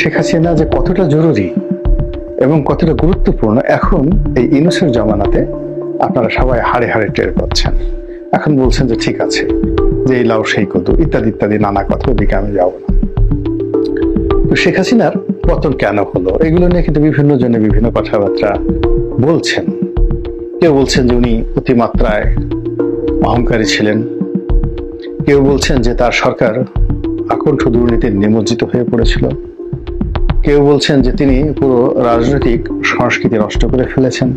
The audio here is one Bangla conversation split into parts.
শেখ হাসিনা যে কতটা জরুরি এবং কতটা গুরুত্বপূর্ণ, এখন এই ইনুসের জমানাতে আপনারা সবাই হাড়ে হাড়ে টের পাচ্ছেন। এখন বলছেন যে ঠিক আছে, যে এই লাউ সেই কত ইত্যাদি ইত্যাদি, নানা কথা ওদিকে আমি যাব না। তো শেখ হাসিনার পতন কেন হলো? এগুলো নিয়ে কিন্তু বিভিন্ন জনে বিভিন্ন কথাবার্তা বলছেন। কেউ বলছেন যে উনি অতিমাত্রায় অহংকারী ছিলেন। কেউ বলছেন যে তার সরকার আকণ্ঠ দুর্নীতির নিমজ্জিত হয়ে পড়েছিল। কেউ বলছেন যে তিনি পুরো রাজনৈতিক সংস্কৃতি নষ্ট করে ফেলেছেন।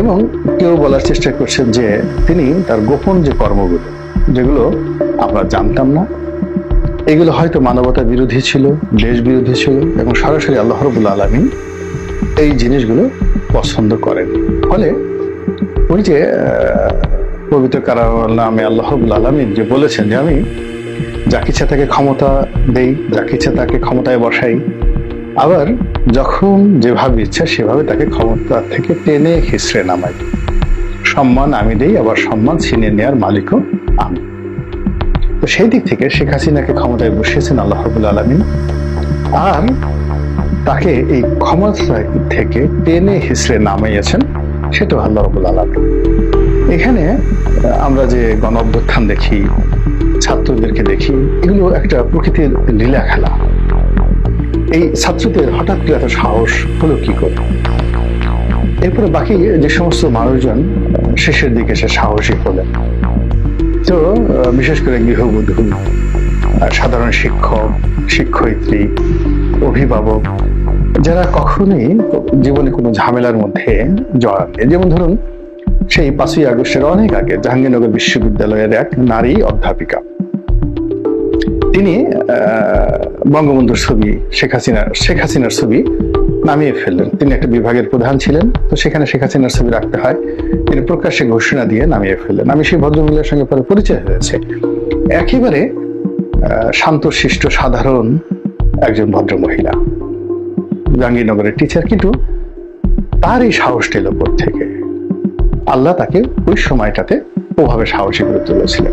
এবং কেউ বলার চেষ্টা করছেন যে তিনি তার গোপন যে কর্মগুলো, যেগুলো আমরা জানতাম না, এগুলো হয়তো মানবতা বিরোধী ছিল, দেশ বিরোধী ছিল, এবং সরাসরি আল্লাহ রবুল আলমিন এই জিনিসগুলো পছন্দ করেন। ফলে ওই যে পবিত্র কারামে আল্লাহ রবুল আলমিন যে বলেছেন যে আমি যাকে ইচ্ছা তাকে ক্ষমতা দেই, যাকে ইচ্ছা তাকে ক্ষমতায় বসাই। আবার যখন যেভাবে ইচ্ছা সেভাবে তাকে ক্ষমতা থেকে টেনে হিসড়ে নামাই। সম্মান আমি দেই, আবার সম্মান ছিনিয়ে নেওয়ার মালিকও আমি। তো সেই দিক থেকে শেখ হাসিনাকে ক্ষমতায় বসিয়েছেন আল্লাহ রবুল আলমিন। আর তাকে এই ক্ষমতা থেকে টেনে হিসড়ে নামাইয়েছেন সেটা আল্লাহ রবুল আলমিন। এখানে আমরা যে গণ অভ্যুত্থান দেখি ছাত্রদেরকে দেখি। এগুলো একটা প্রকৃতির লীলা খেলা। এই ছাত্রদের হঠাৎ করে এত সাহস হলো কি করে? এরপরে বাকি যে সমস্ত মানুষজন শেষের দিকে সে সাহসী হলেন। তো বিশেষ করে গৃহবধূ সাধারণ শিক্ষক, শিক্ষয়িত্রী, অভিভাবক, যারা কখনোই জীবনে কোনো ঝামেলার মধ্যে জড়াননি যেমন ধরুন, সেই পাঁচই আগস্টের অনেক আগে জাহাঙ্গীরনগর বিশ্ববিদ্যালয়ের এক নারী অধ্যাপিকা। তিনি বঙ্গবন্ধুর ছবি শেখ হাসিনার শেখ হাসিনার ছবি নামিয়ে ফেললেন। তিনি একটা বিভাগের প্রধান ছিলেন তো সেখানে শেখ হাসিনার ছবি রাখতে হয়। তিনি প্রকাশ্যে ঘোষণা দিয়ে নামিয়ে ফেললেন। আমি সেই ভদ্রমহিলার সঙ্গে পরে পরিচয় হয়েছে। একেবারে আহ, শান্তশিষ্ট সাধারণ একজন ভদ্র মহিলা জাহাঙ্গীরনগরের টিচার কিন্তু তার এই সাহসটা এলো থেকে আল্লাহ তাকে ওই সময়টাতে ওভাবে সাহসী করে তুলেছিলেন।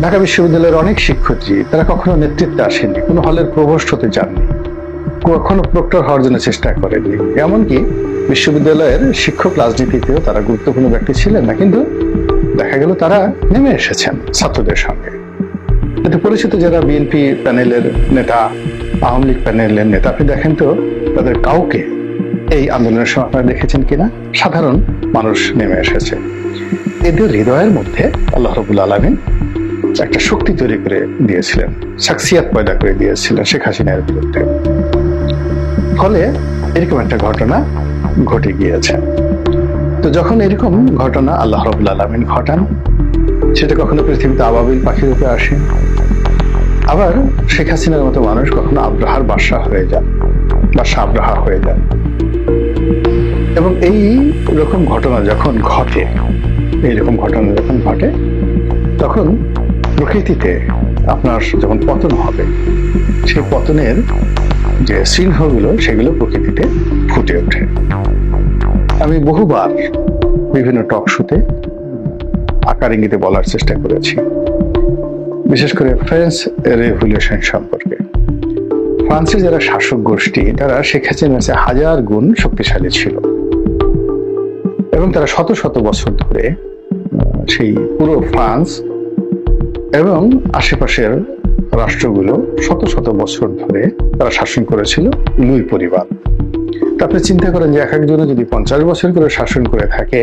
ঢাকা বিশ্ববিদ্যালয়ের অনেক শিক্ষার্থী, তারা কখনো নেতৃত্বে আসেননি, কোনো হলের প্রভোস্ট হতে চাননি কখনো প্রক্টর হওয়ার জন্য চেষ্টা করেনি এমনকি বিশ্ববিদ্যালয়ের শিক্ষক রাজনীতিতেও তারা গুরুত্বপূর্ণ ব্যক্তি ছিলেন না, কিন্তু দেখা গেল তারা নেমে এসেছেন ছাত্রদের সঙ্গে। কিন্তু পরিচিত যারা বিএনপি প্যানেলের নেতা, আওয়ামী লীগ প্যানেলের নেতা, আপনি দেখেন তো তাদের কাউকে এই আন্দোলনের সময় আপনারা দেখেছেন কিনা? সাধারণ মানুষ নেমে এসেছে। এদের হৃদয়ের মধ্যে আল্লাহ রবুল আলমিন একটা শক্তি তৈরি করে দিয়েছিলেন, সাকসিয়াত পয়দা করে দিয়েছিলেন শেখ হাসিনার বিরুদ্ধে। ফলে এরকম একটা ঘটনা ঘটে গিয়েছে। তো যখন এরকম ঘটনা আল্লাহ রবুল আলমিন ঘটান, সেটা কখনো পৃথিবীতে আবাবিল পাখির রূপে আসে? আবার শেখ হাসিনার মতো মানুষ কখনো আব্রাহার বাসা হয়ে যান বাসা আব্রাহা হয়ে যান এবং এই রকম ঘটনা যখন ঘটে এইরকম ঘটনা যখন ঘটে, তখন প্রকৃতিতে আপনার যখন পতন হবে, সেই পতনের যে চিহ্নগুলো সেগুলো প্রকৃতিতে ফুটে ওঠে। আমি বহুবার বিভিন্ন টক শোতে আকার ইঙ্গিতে বলার চেষ্টা করেছি। বিশেষ করে ফ্রেঞ্চ রেভলিউশন সম্পর্কে। ফ্রান্সের যারা শাসক গোষ্ঠী, তারা শেখ হাসিনার হাজার গুণ শক্তিশালী ছিল। এবং তারা শত শত বছর ধরে সেই পুরো ফ্রান্স এবং আশেপাশের রাষ্ট্রগুলো শত শত বছর ধরে তারা শাসন করেছিল লুই পরিবার। তারপরে চিন্তা করেন যে এক একজনে যদি পঞ্চাশ বছর করে শাসন করে থাকে,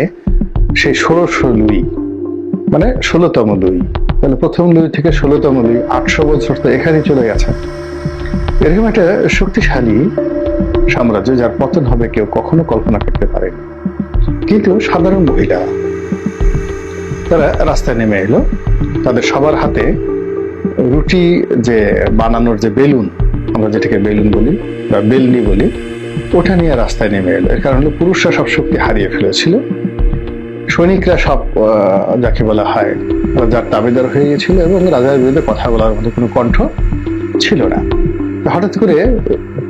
সেই ষোলোশো লুই মানে ষোলোতম লুই তাহলে প্রথম লুই থেকে ষোলোতম লুই, আটশো বছর তো এখানেই চলে গেছে। এরকম একটা শক্তিশালী সাম্রাজ্য যার পতন হবে কেউ কখনো কল্পনা করতে পারেনি। কিন্তু সাধারণ মহিলা তারা রাস্তায় নেমে এলো। তাদের সবার হাতে রুটি যে বানানোর যে বেলুন, আমরা যেটাকে বেলুন বলি বা বেলনি বলি, ওটা নিয়ে রাস্তায় নেমে এলো। এর কারণ হলো পুরুষরা সব শক্তি হারিয়ে ফেলেছিল। সৈনিকরা সব যাকে বলা হয় রাজার দাবিদার হয়ে গেছিল এবং রাজার বিরুদ্ধে কথা বলার মতো কোনো কণ্ঠ ছিল না। হঠাৎ করে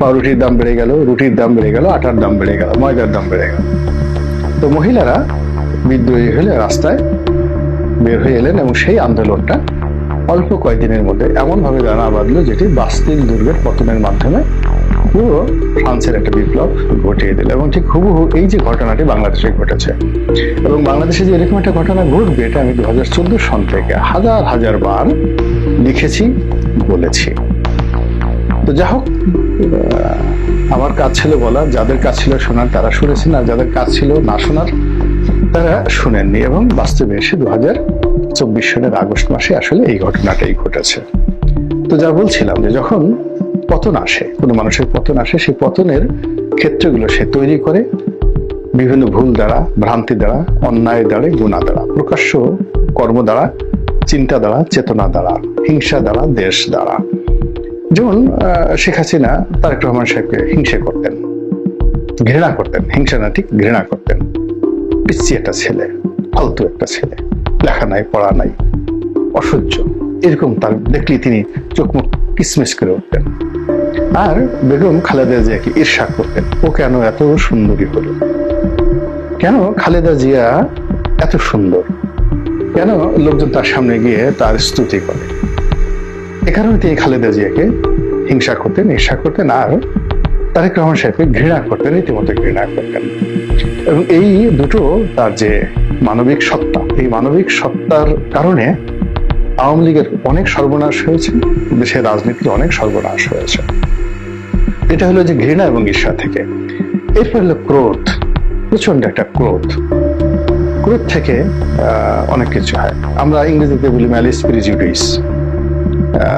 পাউরুটির দাম বেড়ে গেল, রুটির দাম বেড়ে গেল, আটার দাম বেড়ে গেল, ময়দার দাম বেড়ে গেল। তো মহিলারা বিদ্রোহী হলে রাস্তায় বের হয়ে এলেন এবং সেই আন্দোলনটা অল্প কয়েকদিনের মধ্যে এমন ভাবে দানা বাঁধলো যেটি বাস্তিল দুর্গের পতনের মাধ্যমে পুরো ফ্রান্সের একটা বিপ্লব ঘটিয়ে দিল। এবং ঠিক হুবহু এই যে ঘটনাটি বাংলাদেশে ঘটেছে এবং বাংলাদেশে যে এরকম একটা ঘটনা ঘটবে, এটা আমি দু হাজার চোদ্দ সন থেকে হাজার হাজার বার লিখেছি, বলেছি। তো যা হোক আমার কাজ ছিল বলা যাদের কাজ ছিল শোনার তারা শুনেছেন, আর যাদের কাজ ছিল না শোনার তারা শুনেননি এবং বাস্তবে এসে দু হাজার চব্বিশ সালের আগস্ট মাসে আসলে এই ঘটনাটাই ঘটেছে। তো যা বলছিলাম যে যখন পতন আসে, কোনো মানুষের পতন আসে, সেই পতনের ক্ষেত্রগুলো সে তৈরি করে বিভিন্ন ভুল দ্বারা, ভ্রান্তি দ্বারা, অন্যায় দ্বারা, গুণা দ্বারা, প্রকাশ্য কর্ম দ্বারা, চিন্তা দ্বারা, চেতনা দ্বারা, হিংসা দ্বারা, দেশ দ্বারা। যেমন শেখ হাসিনা তারেক রহমান সাহেবকে হিংসে করতেন, ঘৃণা করতেন, হিংসা না, ঠিক ঘৃণা করতেন। পিচ্ছি একটা ছেলে ফালতু একটা ছেলে, লেখা নাই, পড়া নাই, অসহ্য। এরকম তার দেখলে তিনি চোখ মুখ কিসমিস করে উঠতেন। আর বেগম খালেদা জিয়াকে ঈর্ষা করতেন, ও কেন এত সুন্দরী হলো? কেন খালেদা জিয়া এত সুন্দর? কেন লোকজন তার সামনে গিয়ে তার স্তুতি করে? এ কারণে তিনি খালেদা জিয়াকে হিংসা করতেন, ঈর্ষা করতেন, আর তারেক রহমান সাহেবকে ঘৃণা করতেন, রীতিমতো ঘৃণা করতেন। এবং এই দুটো তার যে মানবিক সত্তা, এই মানবিক সত্তার কারণে আওয়ামী লীগের অনেক সর্বনাশ হয়েছে, দেশের রাজনীতির অনেক সর্বনাশ হয়েছে। এটা হলো যে ঘৃণা এবং ঈর্ষা থেকে। এরপর হলো ক্রোধ প্রচণ্ড একটা ক্রোধ। ক্রোধ থেকে অনেক কিছু হয়। আমরা ইংরেজিতে বলি ম্যালিস প্রিজুডিস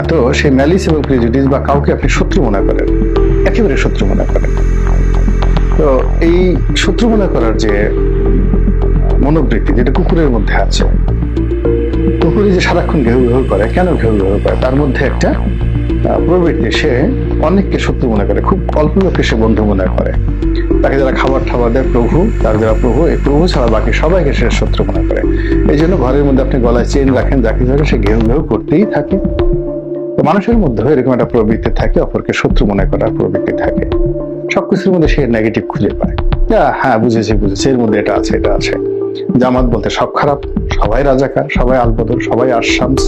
তো সেই ম্যালিস এবং প্রিজুডিস বা কাউকে আপনি শত্রু মনে করেন, একেবারে শত্রু মনে করেন। এই শত্রু মনে করার যে মনোবৃত্তি যেটা কুকুরের মধ্যে আছে কুকুরে যে সারাক্ষণ ঘেউ ঘেউ করে, কেন ঘেউ ঘেউ করে? তার মধ্যে একটা প্রবৃত্তি সে অনেককে শত্রু মনে করে, খুব অল্প লোককে সে বন্ধু মনে করে। তাকে যারা খাবার টাবার দেয়, প্রভু, তার যারা প্রভু, এই প্রভু ছাড়া বাকি সবাইকে সে শত্রু মনে করে। এই জন্য ঘরের মধ্যে আপনি গলায় চেন রাখেন যাকে ধরে সে ঘেউ ঘেউ করতেই থাকে। মানুষের মধ্যে এরকম একটা প্রবৃত্তি থাকে, অপরকে শত্রু মনে করার প্রবৃত্তি থাকে। সবকিছুর মধ্যে সে নেগেটিভ খুঁজে পায়। হ্যাঁ বুঝেছি বুঝেছি, এর মধ্যে এটা আছে এটা আছে। জামাত বলতে সব খারাপ, সবাই রাজাকার, সবাই আলবদল সবাই আশামস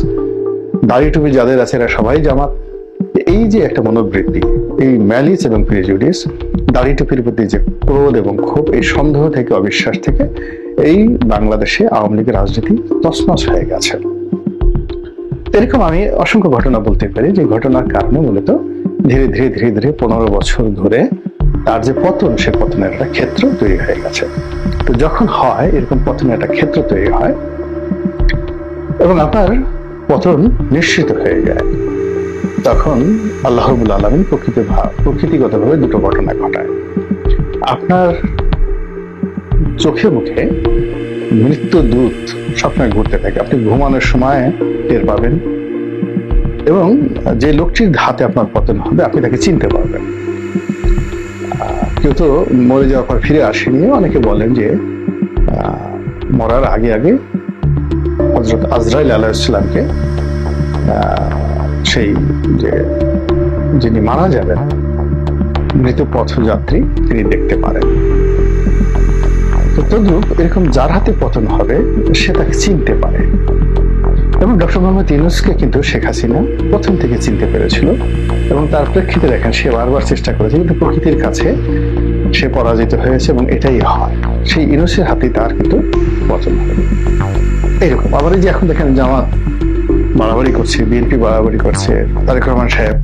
দাড়ি টুপি যাদের আছে এরা সবাই জামাত। এই যে একটা মনোবৃত্তি, এই ম্যালিস এবং প্রিজুডিস দাড়ি টুপির প্রতি যে ক্রোধ এবং ক্ষোভ, এই সন্দেহ থেকে, অবিশ্বাস থেকে, এই বাংলাদেশে আওয়ামী লীগের রাজনীতি তছনছ হয়ে গেছে। এরকম আমি অসংখ্য ঘটনা বলতে পারি, যে ঘটনার কারণে মূলত ধীরে ধীরে ধীরে ধীরে পনেরো বছর ধরে তার যে পতন, সে পতনের একটা ক্ষেত্র তৈরি হয়ে গেছে। তো যখন হয়, এরকম পতনের একটা ক্ষেত্র তৈরি হয়, এবং আপনার পতন নিশ্চিত হয়ে যায়, তখন আল্লাহ রবুল আলমী প্রকৃতি প্রকৃতিগতভাবে দুটো ঘটনা ঘটায়। আপনার চোখে মুখে মৃত্যু দূত স্বপ্নে ঘুরতে থাকে। আপনি ঘুমানোর সময় টের পাবেন, এবং যে লোকটির হাতে আপনার পতন হবে, আপনি তাকে চিনতে পারবেন। কেউ তো মরে যাওয়ার পর ফিরে আসেনি। অনেকে বলেন যে মরার আগে আগে হজরত আজরাইল আলাহিসামকে সেই যে, যিনি মারা যাবেন, মৃত পথযাত্রী তিনি দেখতে পারেন। তদ্রুপ এরকম যার হাতে পতন হবে, সে তাকে চিনতে পারে। এবং ডক্টর মোহাম্মদ ইউনুসকে কিন্তু শেখ হাসিনা প্রথম থেকে চিনতে পেরেছিল। এবং তার প্রেক্ষিতে দেখেন সে বারবার চেষ্টা করেছে, কিন্তু প্রকৃতির কাছে সে পরাজিত হয়েছে এবং এটাই হয়। সেই ইউনুসের হাতে তার কিন্তু পতন হবে এইরকম। আবার এই যে এখন দেখেন জামাত বাড়াবাড়ি করছে, বিএনপি বাড়াবাড়ি করছে, তারেক রহমান সাহেব